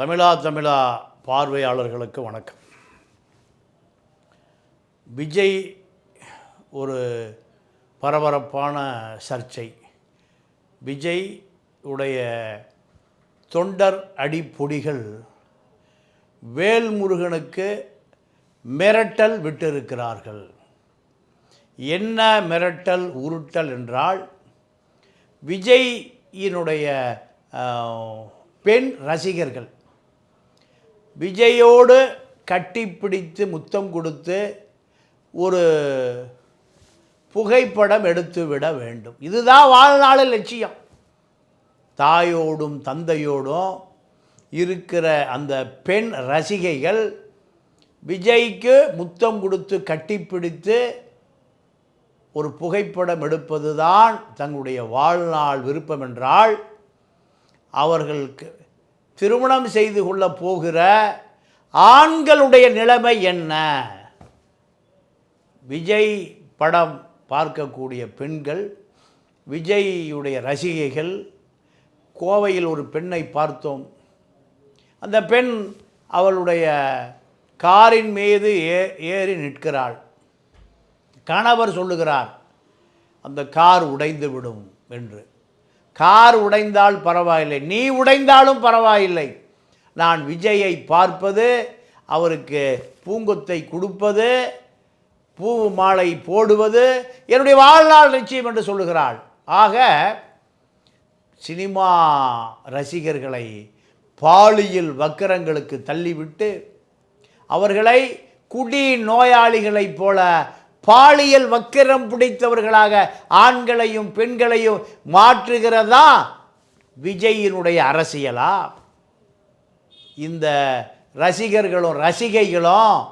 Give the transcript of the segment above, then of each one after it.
தமிழா தமிழா பார்வையாளர்களுக்கு வணக்கம். விஜய் ஒரு பரபரப்பான சர்ச்சை. விஜய் உடைய தொண்டர் அடிப்பொடிகள் வேல்முருகனுக்கு மிரட்டல் விட்டிருக்கிறார்கள். என்ன மிரட்டல் உருட்டல் என்றால் விஜயினுடைய ஆஹ், பெண் ரசிகர்கள் விஜயோடு கட்டிப்பிடித்து முத்தம் கொடுத்து ஒரு புகைப்படம் எடுத்துவிட வேண்டும். இதுதான் வாழ்நாள் லட்சியம். தாயோடும் தந்தையோடும் இருக்கிற அந்த பெண் ரசிகைகள் விஜய்க்கு முத்தம் கொடுத்து கட்டிப்பிடித்து ஒரு புகைப்படம் எடுப்பது தான் தங்களுடைய வாழ்நாள் விருப்பம் என்றால் அவர்களுக்கு திருமணம் செய்து கொள்ள போகிற ஆண்களுடைய நிலைமை என்ன? விஜய் படம் பார்க்கக்கூடிய பெண்கள் விஜய்யுடைய ரசிகைகள் கோவையில் ஒரு பெண்ணை பார்த்தோம். அந்த பெண் அவளுடைய காரின் மீது ஏ ஏறி நிற்கிறாள். கணவர் சொல்லுகிறார் அந்த கார் உடைந்து விடும் என்று. கார் உடைந்தால் பரவாயில்லை நீ உடைந்தாலும் பரவாயில்லை. நான் விஜயை பார்ப்பது அவருக்கு பூங்கொத்தை கொடுப்பது பூ மாலை போடுவது என்னுடைய வாழ்நாள் நிச்சயம் என்று சொல்லுகிறாள். ஆக சினிமா ரசிகர்களை பாலியல் வக்கரங்களுக்கு தள்ளிவிட்டு அவர்களை குடி நோயாளிகளைப் போல பாலியல் வக்கிரம் பிடித்தவர்களாக ஆண்களையும் பெண்களையும் மாற்றுகிறதா? விஜயினுடைய அரசியலா? இந்த ரசிகர்களும் ரசிகைகளும்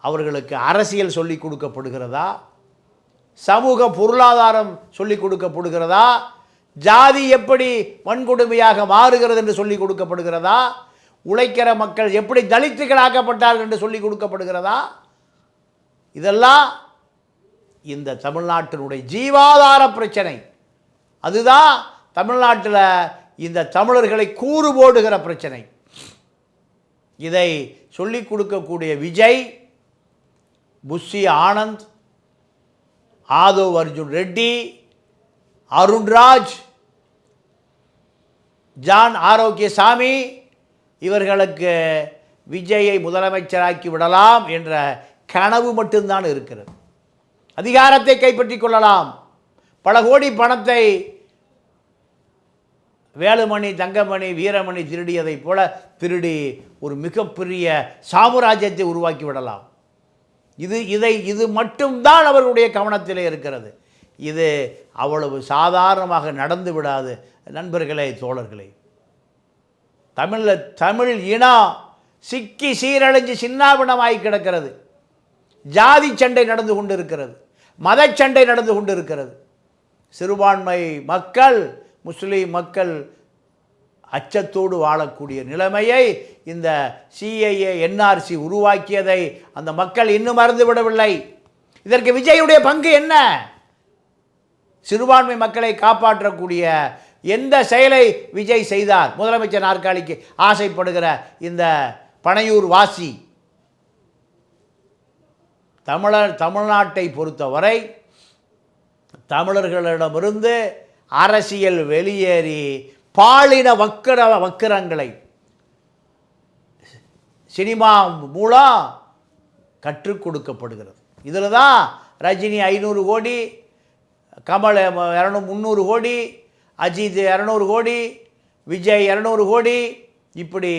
அவர்களுக்கு அரசியல் சொல்லிக் கொடுக்கப்படுகிறதா? சமூக பொருளாதாரம் சொல்லிக் கொடுக்கப்படுகிறதா? ஜாதி எப்படி வன்கொடுமையாக மாறுகிறது என்று சொல்லிக் கொடுக்கப்படுகிறதா? உழைக்கிற மக்கள் எப்படி தலித்துகளாக்கப்பட்டார்கள் என்று சொல்லிக் கொடுக்கப்படுகிறதா? இதெல்லாம் இந்த தமிழ்நாட்டினுடைய ஜீவாதார பிரச்சனை. அதுதான் தமிழ்நாட்டில் இந்த தமிழர்களை கூறு போடுகிற பிரச்சனை. இதை சொல்லிக் கொடுக்கக்கூடிய விஜய் புஷி ஆனந்த் ஆதவ் அர்ஜுன் ரெட்டி அருண்ராஜ் ஜான் ஆரோக்கியசாமி இவர்களுக்கு விஜயை முதலமைச்சராக்கி விடலாம் என்ற கனவு மட்டும்தான் இருக்கிறது. அதிகாரத்தை கைப்பற்றிக் கொள்ளலாம். பல கோடி பணத்தை வேலுமணி தங்கமணி வீரமணி திருடியதைப் போல திருடி ஒரு மிகப்பெரிய சாம்ராஜ்யத்தை உருவாக்கி விடலாம். இது இதை இது மட்டும்தான் அவர்களுடைய கவனத்திலே இருக்கிறது. இது அவ்வளவு சாதாரணமாக நடந்து விடாது நண்பர்களே தோழர்களே. தமிழில் தமிழ் இனம் சிக்கி சீரழிஞ்சு சின்னாபினமாகி கிடக்கிறது. ஜாதி சண்டை நடந்து கொண்டு இருக்கிறது மதச்சண்டை நடந்து கொண்டிருக்கிறது. சிறுபான்மை மக்கள் முஸ்லீம் மக்கள் அச்சத்தோடு வாழக்கூடிய நிலைமையை இந்த சிஐஏ என்ஆர்சி உருவாக்கியதை அந்த மக்கள் இன்னும் மறந்துவிடவில்லை. இதற்கு விஜயுடைய பங்கு என்ன? சிறுபான்மை மக்களை காப்பாற்றக்கூடிய எந்த செயலை விஜய் செய்தார்? முதலமைச்சர் நாற்காலிக்கு ஆசைப்படுகிற இந்த பனையூர் வாசி தமிழர் தமிழ்நாட்டை பொறுத்தவரை தமிழர்களிடமிருந்து அரசியல் வெளியேறி பாலின வக்கர வக்கிரங்களை சினிமா மூலம் கற்றுக் கொடுக்கப்படுகிறது. இதில் தான் ரஜினி ஐநூறு கோடி கமல் இரநூ முந்நூறு கோடி அஜித் இரநூறு கோடி விஜய் இரநூறு கோடி இப்படி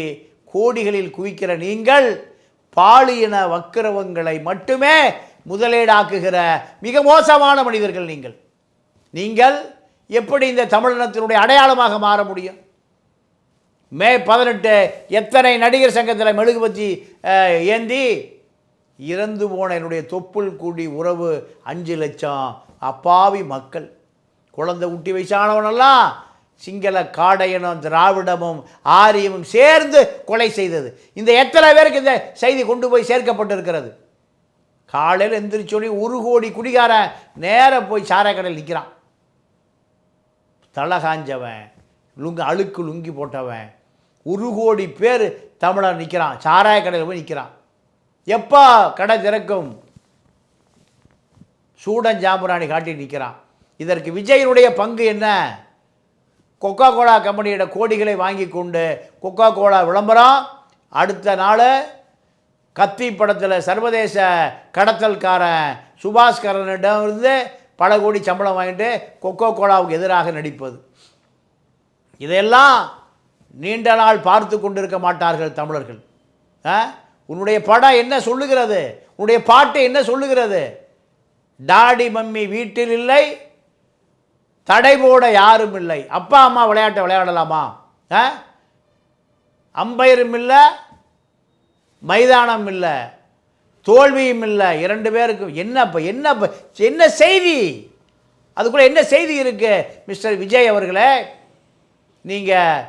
கோடிகளில் குவிக்கிற நீங்கள் பாலியன வக்கிரவங்களை மட்டுமே முதலீடாக்குகிற மிக மோசமான மனிதர்கள் நீங்கள். நீங்கள் எப்படி இந்த தமிழினத்தினுடைய அடையாளமாக மாற முடியும்? மே பதினெட்டு எத்தனை நடிகர் சங்கத்தில் மெழுகுபத்தி ஏந்தி? இறந்து போன என்னுடைய தொப்புள் கூடி உறவு அஞ்சு லட்சம். அப்பாவி மக்கள். குழந்தை ஊட்டி வயசானவனெல்லாம் சிங்கள காடையனும் திராவிடமும் ஆரியமும் சேர்ந்து கொலை செய்தது. இந்த எத்தனை பேருக்கு இந்த செய்தி கொண்டு போய் சேர்க்கப்பட்டிருக்கிறது? காலையில் எந்திரிச்சோடனே ஒரு கோடி குடிகாரன் நேராக போய் சாராக்கடையில் நிற்கிறான் தலை காஞ்சவன் லுங்கு அழுக்கு லுங்கி போட்டவன் ஒரு கோடி பேர் தமிழன் நிற்கிறான் சாராய கடையில் போய் நிற்கிறான் எப்போ கடை திறக்கும்? சூடன் ஜாம்புராணி காட்டி நிற்கிறான் இதற்கு விஜயனுடைய பங்கு என்ன? கொக்கோ கோலா கம்பெனியோட கோடிகளை வாங்கி கொண்டு கொக்கோ கோலா விளம்பரம். அடுத்த நாள் கத்தி படத்தில் சர்வதேச கடத்தல்காரன் சுபாஷ்கரனிடம் இருந்து பல கோடி சம்பளம் வாங்கிட்டு கொக்கோ கோலாவுக்கு எதிராக நடிப்பது. இதையெல்லாம் நீண்ட நாள் பார்த்து கொண்டிருக்க மாட்டார்கள் தமிழர்கள். ஆ? உன்னுடைய படம் என்ன சொல்லுகிறது? உன்னுடைய பாட்டு என்ன சொல்லுகிறது? டாடி மம்மி வீட்டில் இல்லை தடை போட யாரும் இல்லை அப்பா அம்மா விளையாட்டை விளையாடலாமா? ஆ? அம்பையரும் இல்லை மைதானம் இல்லை தோல்வியும் இல்லை இரண்டு பேருக்கும் என்ன இப்போ என்ன என்ன செய்தி? அதுக்குள்ளே என்ன செய்தி இருக்கு மிஸ்டர் விஜய் அவர்களே? நீங்கள்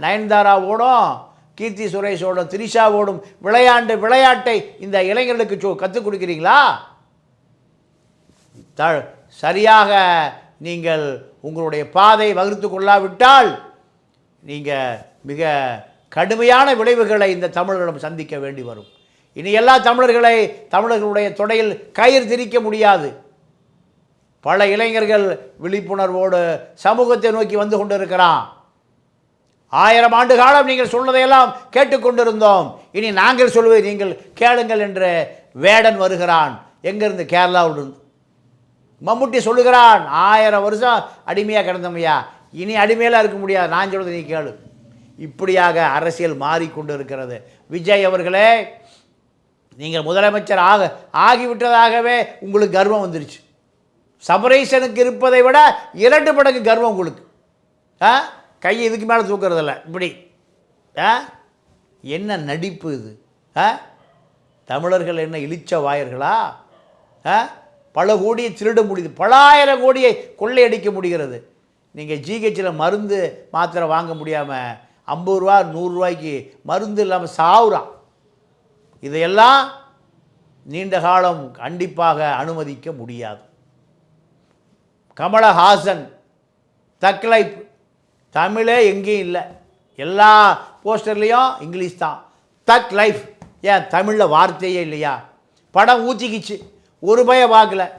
நயன்தாராவோடும் கீர்த்தி சுரேஷோடும் திரிஷாவோடும் விளையாண்டு விளையாட்டை இந்த இளைஞர்களுக்கு கற்றுக் கொடுக்குறீங்களா? த சரியாக நீங்கள் உங்களுடைய பாதை வகுத்து கொள்ளாவிட்டால் நீங்கள் மிக கடுமையான விளைவுகளை இந்த தமிழர்களிடம் சந்திக்க வேண்டி வரும். இனி எல்லா தமிழர்களை தமிழர்களுடைய தொடையில் கயிறு திரிக்க முடியாது. பல இளைஞர்கள் விழிப்புணர்வோடு சமூகத்தை நோக்கி வந்து கொண்டிருக்கிறான். ஆயிரம் ஆண்டு காலம் நீங்கள் சொன்னதையெல்லாம் கேட்டுக்கொண்டிருந்தோம் இனி நாங்கள் சொல்வதை நீங்கள் கேளுங்கள் என்று வேடன் வருகிறான். எங்கிருந்து? கேரளாவிலிருந்து. மம்முட்டி சொல்லுகிறான் ஆயிரம் வருஷம் அடிமையாக கிடந்தமையா? இனி அடிமையெல்லாம் இருக்க முடியாது. நான் சொல்கிறது நீ கேளு. இப்படியாக அரசியல் மாறிக்கொண்டு இருக்கிறது விஜய் அவர்களே நீங்கள் முதலமைச்சர் ஆக ஆகிவிட்டதாகவே உங்களுக்கு கர்வம் வந்துருச்சு. சபரீசனுக்கு இருப்பதை விட இரண்டு மடங்கு கர்வம் உங்களுக்கு. ஆ? கை இதுக்கு மேலே தூக்குறதில்ல. இப்படி. ஆ? என்ன நடிப்பு இது? ஆ? தமிழர்கள் என்ன இழிச்ச வாயர்களா? ஆ? பல கோடியை திருட முடியுது. பலாயிரம் கோடியை கொள்ளையடிக்க முடிகிறது. நீங்கள் ஜிஹெச்சில் மருந்து மாத்திரை வாங்க முடியாமல் ஐம்பது ரூபா நூறுரூவாய்க்கு மருந்து இல்லாமல் சாவுறான் இதையெல்லாம் நீண்ட காலம் கண்டிப்பாக அனுமதிக்க முடியாது. கமலஹாசன் தக்லைப் தமிழே எங்கேயும் இல்லை. எல்லா போஸ்டர்லேயும் இங்கிலீஷ் தான். Thug life. ஏன் தமிழில் வார்த்தையே இல்லையா? படம் ஊற்றிக்கிச்சு ஒரு பய பார்க்கல.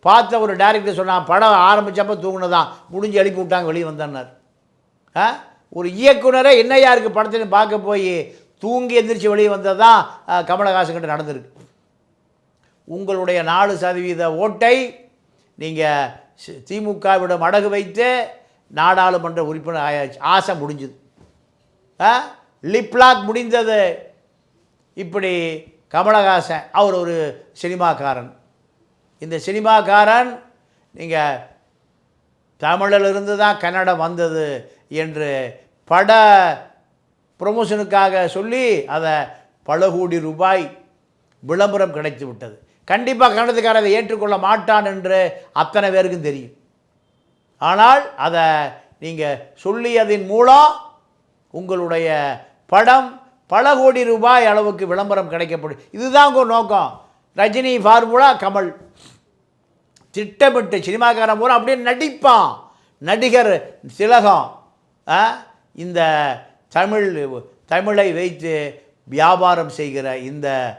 பார்த்த ஒரு டேரக்டர் சொன்னான் படம் ஆரம்பித்தப்போ தூங்கினதான். முடிஞ்சு எழுப்பி விட்டாங்க வெளியே வந்தன்னார். ஆ? ஒரு இயக்குனரை என்னையா இருக்குது படத்தின்னு பார்க்க போய் தூங்கி எந்திரிச்சு வெளியே வந்தது தான் கமலஹாசன் கிட்ட நடந்திருக்கு. உங்களுடைய நாலு சதவீத ஓட்டை நீங்கள் திமுகவிடம் அடகு வைத்து நாடாளுமன்ற உறுப்பினர் ஆயாச்சு. ஆசை முடிஞ்சுது. ஆ? லிப்லாக் முடிந்தது. இப்படி கமலஹாசன் அவர் ஒரு சினிமாக்காரன். இந்த சினிமாக்காரன் நீங்கள் தமிழிலிருந்து தான் கன்னடம் வந்தது என்று பட ப்ரொமோஷனுக்காக சொல்லி அதை பல கோடி ரூபாய் விளம்பரம் கிடைத்து விட்டது. கண்டிப்பாக கன்னடத்துக்காரர் அதை ஏற்றுக்கொள்ள மாட்டான் என்று அத்தனை பேருக்கும் தெரியும். ஆனால் அதை நீங்கள் சொல்லியதின் மூலம் உங்களுடைய படம் பல கோடி ரூபாய் அளவுக்கு விளம்பரம் கிடைக்கப்படும் இதுதான் உங்கள் நோக்கம். ரஜினி ஃபார்முலா கமல். திட்டமிட்டு சினிமாக்காரன் பூரா அப்படியே நடிப்பான். நடிகர் திலகம். ஆ? இந்த தமிழ் தமிழை வைத்து வியாபாரம் செய்கிற இந்த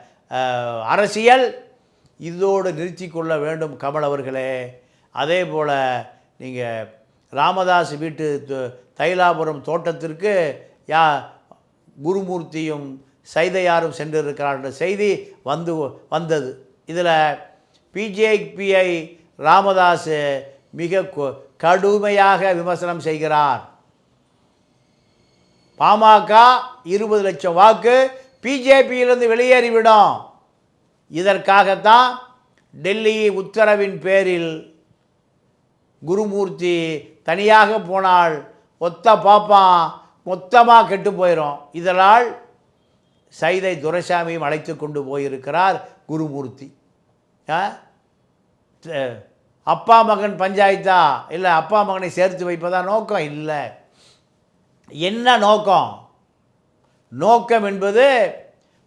அரசியல் இதோடு நிறுத்தி கொள்ள வேண்டும் கமல் அவர்களே. அதே போல் நீங்கள் ராமதாஸ் வீட்டு தைலாபுரம் தோட்டத்திற்கு யா குருமூர்த்தியும் சைதையாரும் சென்றிருக்கிறார் என்ற செய்தி வந்து வந்தது. இதில் பிஜேபிஐ ராமதாஸ் மிக கொ- கடுமையாக விமர்சனம் செய்கிறார். பாமக இருபது லட்சம் வாக்கு பிஜேபியிலிருந்து வெளியேறிவிடும். இதற்காகத்தான் டெல்லி உத்தரவின் பேரில் குருமூர்த்தி தனியாக போனால் ஒத்த பாப்பான் மொத்தமாக கெட்டு போயிடும் இதனால் சைதை துரைசாமியும் அழைத்து கொண்டு போயிருக்கிறார் குருமூர்த்தி. ஆ? அப்பா மகன் பஞ்சாயத்தா? இல்லை அப்பா மகனை சேர்த்து வைப்பதா நோக்கம்? இல்லை. என்ன நோக்கம்? நோக்கம் என்பது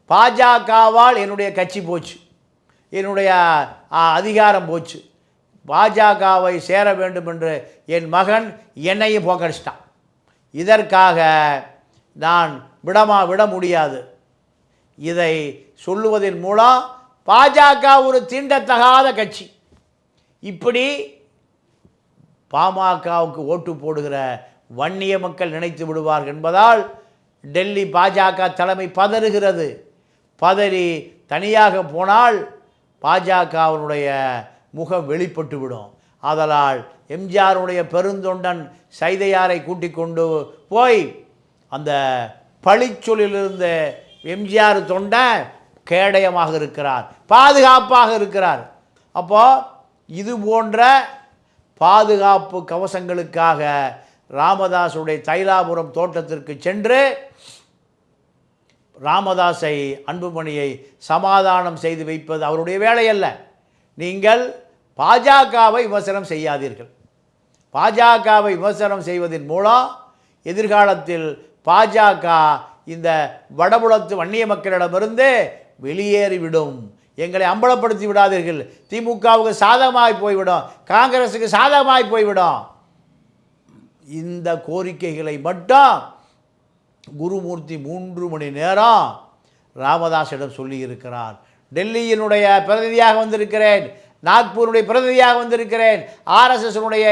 பாஜகவால் என்னுடைய கட்சி போச்சு. என்னுடைய அதிகாரம் போச்சு. பாஜகவை சேர வேண்டும் என்று என் மகன் என்னையும் போக்கடிச்சிட்டான் இதற்காக நான் விடமா விட முடியாது. இதை சொல்லுவதன் மூலம் பாஜக ஒரு தீண்டத்தகாத கட்சி. இப்படி பாமகவுக்கு ஓட்டு போடுகிற வன்னிய மக்கள் நினைத்து விடுவார்கள் என்பதால் டெல்லி பாஜக தலைமை பதறுகிறது. பதறி தனியாக போனால் பாஜகவினுடைய முகம் வெளிப்பட்டு விடும் ஆதலால் எம்ஜிஆருடைய பெருந்தொண்டன் சைதையாரை கூட்டிக் கொண்டு போய் அந்த பழிச்சொல்லிலிருந்து எம்ஜிஆர் தொண்டை கேடயமாக இருக்கிறார் பாதுகாப்பாக இருக்கிறார். அப்போது இது போன்ற பாதுகாப்பு கவசங்களுக்காக ராமதாஸுடைய தைலாபுரம் தோட்டத்திற்கு சென்று ராமதாஸை அன்புமணியை சமாதானம் செய்து வைப்பது அவருடைய வேலையல்ல. நீங்கள் பாஜகவை விமர்சனம் செய்யாதீர்கள். பாஜகவை விமர்சனம் செய்வதன் மூலம் எதிர்காலத்தில் பாஜக இந்த வடபுலத்து வன்னிய மக்களிடமிருந்து வெளியேறிவிடும். எங்களை அம்பலப்படுத்தி விடாதீர்கள். திமுகவுக்கு சாதகமாய் போய்விடும். காங்கிரஸுக்கு சாதகமாய் போய்விடும். இந்த கோரிக்கைகளை மட்டும் குருமூர்த்தி மூன்று மணி நேரம் ராமதாஸிடம் சொல்லியிருக்கிறார். டெல்லியினுடைய பிரதிநிதியாக வந்திருக்கிறேன். நாக்பூருடைய பிரதிநிதியாக வந்திருக்கிறேன். ஆர்எஸ்எஸ்னுடைய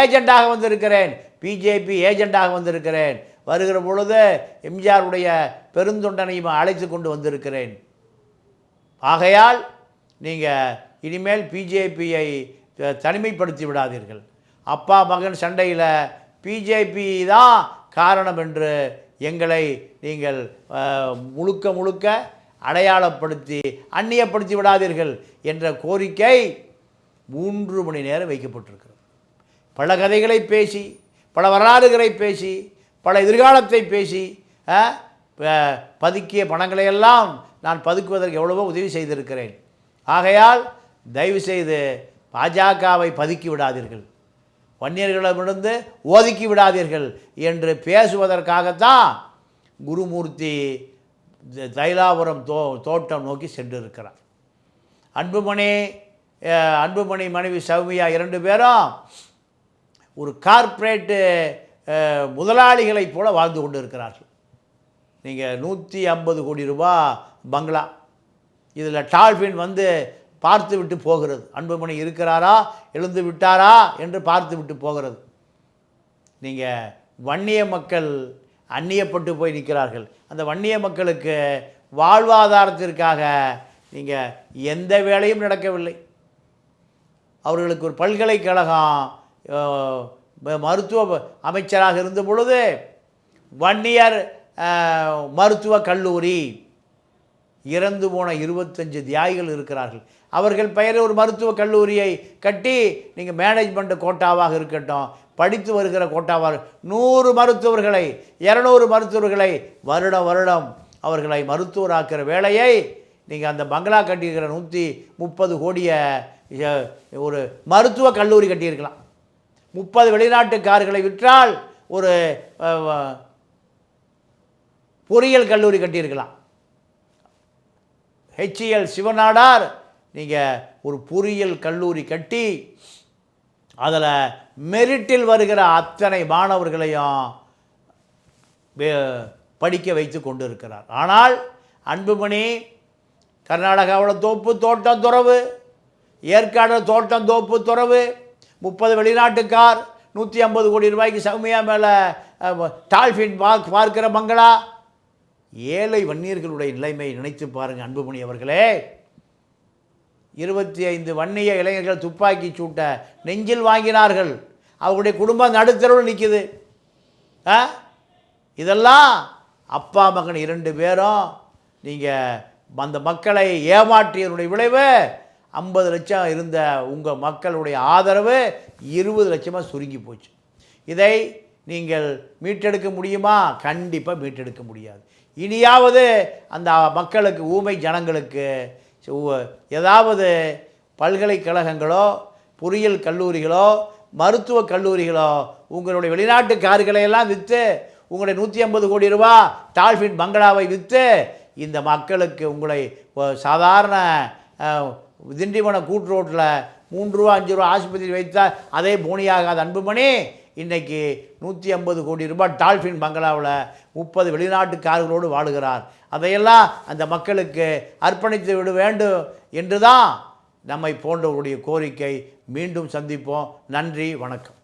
ஏஜெண்டாக வந்திருக்கிறேன். பிஜேபி ஏஜெண்டாக வந்திருக்கிறேன். வருகிற பொழுது எம்ஜிஆருடைய பெருந்தொண்டனையும் அழைத்து கொண்டு வந்திருக்கிறேன். ஆகையால் நீங்கள் இனிமேல் பிஜேபியை தனிமைப்படுத்தி விடாதீர்கள். அப்பா மகன் சண்டையில் பிஜேபி தான் காரணம் என்று எங்களை நீங்கள் முழுக்க முழுக்க அடையாளப்படுத்தி அந்நியப்படுத்தி விடாதீர்கள் என்ற கோரிக்கை மூன்று மணி நேரம் வைக்கப்பட்டிருக்கிறது. பல கதைகளை பேசி பல வரலாறுகளை பேசி பல எதிர்காலத்தை பேசி பதுக்கிய பணங்களை எல்லாம் நான் பதுக்குவதற்கு எவ்வளவோ உதவி செய்திருக்கிறேன். ஆகையால் தயவு செய்து பாஜகவை பதுக்கி விடாதீர்கள். வன்னியர்களிடமிருந்து ஒதுக்கி விடாதீர்கள் என்று பேசுவதற்காகத்தான் குருமூர்த்தி தைலாபுரம் தோ தோட்டம் நோக்கி சென்றிருக்கிறார். அன்புமணி அன்புமணி மனைவி சௌமியா இரண்டு பேரும் ஒரு கார்ப்பரேட்டு முதலாளிகளைப் போல வாழ்ந்து கொண்டு இருக்கிறார்கள் நீங்கள் நூற்றி ஐம்பது கோடி ரூபா பங்களா. இதில் டால்பின் வந்து பார்த்து விட்டு போகிறது. அன்புமணி இருக்கிறாரா? எழுந்து விட்டாரா? என்று பார்த்து விட்டு போகிறது. நீங்கள் வன்னிய மக்கள் அந்நியப்பட்டு போய் நிற்கிறார்கள். அந்த வன்னிய மக்களுக்கு வாழ்வாதாரத்திற்காக நீங்கள் எந்த வேலையும் நடக்கவில்லை. அவர்களுக்கு ஒரு பல்கலைக்கழகம் மருத்துவ அமைச்சராக இருந்த பொழுது வன்னியர் மருத்துவ மருத்துவக் கல்லூரி இறந்து போன இருபத்தஞ்சு தியாகிகள் இருக்கிறார்கள். அவர்கள் பெயர் ஒரு மருத்துவக் கல்லூரியை கட்டி நீங்கள் மேனேஜ்மெண்ட் கோட்டாவாக இருக்கட்டும் படித்து வருகிற கோட்டாவார். நூறு மருத்துவர்களை இரநூறு மருத்துவர்களை வருடம் வருடம் அவர்களை மருத்துவராக்கிற வேலையை நீங்கள் அந்த பங்களா கட்டியிருக்கிற நூற்றி முப்பது கோடியை ஒரு மருத்துவ கல்லூரி கட்டியிருக்கலாம். முப்பது வெளிநாட்டு கார்களை விற்றால் ஒரு பொறியியல் கல்லூரி கட்டியிருக்கலாம். ஹெச்இஎல் சிவநாடார் நீங்கள் ஒரு பொறியியல் கல்லூரி கட்டி அதில் மெரிட்டில் வருகிற அத்தனை மாணவர்களையும் படிக்க வைத்து கொண்டு இருக்கிறார் ஆனால் அன்புமணி கர்நாடகாவில் தோப்பு தோட்டம் துறவு ஏற்காடு தோட்டம் தோப்பு துறவு முப்பது வெளிநாட்டுக்கார் நூற்றி ஐம்பது கோடி ரூபாய்க்கு சௌமியா மேலே டால்ஃபின் பார்க் பார்க்கிற பங்களா? ஏழை வன்னியர்களுடைய நிலைமையை நினைத்து பாருங்கள் அன்புமணி அவர்களே. இருபத்தி ஐந்து வன்னிய இளைஞர்கள் துப்பாக்கி சூட்ட நெஞ்சில் வாங்கினார்கள். அவருடைய குடும்பம் நடுத்தரவு நிற்குது ஆ? இதெல்லாம் அப்பா மகன் இரண்டு பேரும் நீங்கள் அந்த மக்களை ஏமாற்றியதனுடைய விளைவு ஐம்பது லட்சம் இருந்த உங்கள் மக்களுடைய ஆதரவு இருபது லட்சமாக சுருங்கி போச்சு. இதை நீங்கள் மீட்டெடுக்க முடியுமா? கண்டிப்பாக மீட்டெடுக்க முடியாது. இனியாவது அந்த மக்களுக்கு ஊமை ஜனங்களுக்கு ஏதாவது பல்கலைக்கழகங்களோ பொறியியல் கல்லூரிகளோ மருத்துவக் கல்லூரிகளோ உங்களுடைய வெளிநாட்டு கார்களையெல்லாம் விற்று உங்களுடைய நூற்றி ஐம்பது கோடி ரூபா டால்ஃபின் பங்களாவை விற்று இந்த மக்களுக்கு உங்களை சாதாரண திண்டிவன கூட்டு ரோட்டில் மூன்று ரூபா அஞ்சு ரூபா ஆஸ்பத்திரி வைத்தால் அதே போனியாகாது. அன்புமணி இன்னைக்கு நூற்றி ஐம்பது கோடி ரூபாய் டால்ஃபின் பங்களாவில் முப்பது வெளிநாட்டு கார்களோடு வாழுகிறார். அதையெல்லாம் அந்த மக்களுக்கு அர்ப்பணித்து விட வேண்டும் என்று தான் நம்மை போன்றவருடைய கோரிக்கை. மீண்டும் சந்திப்போம். நன்றி வணக்கம்.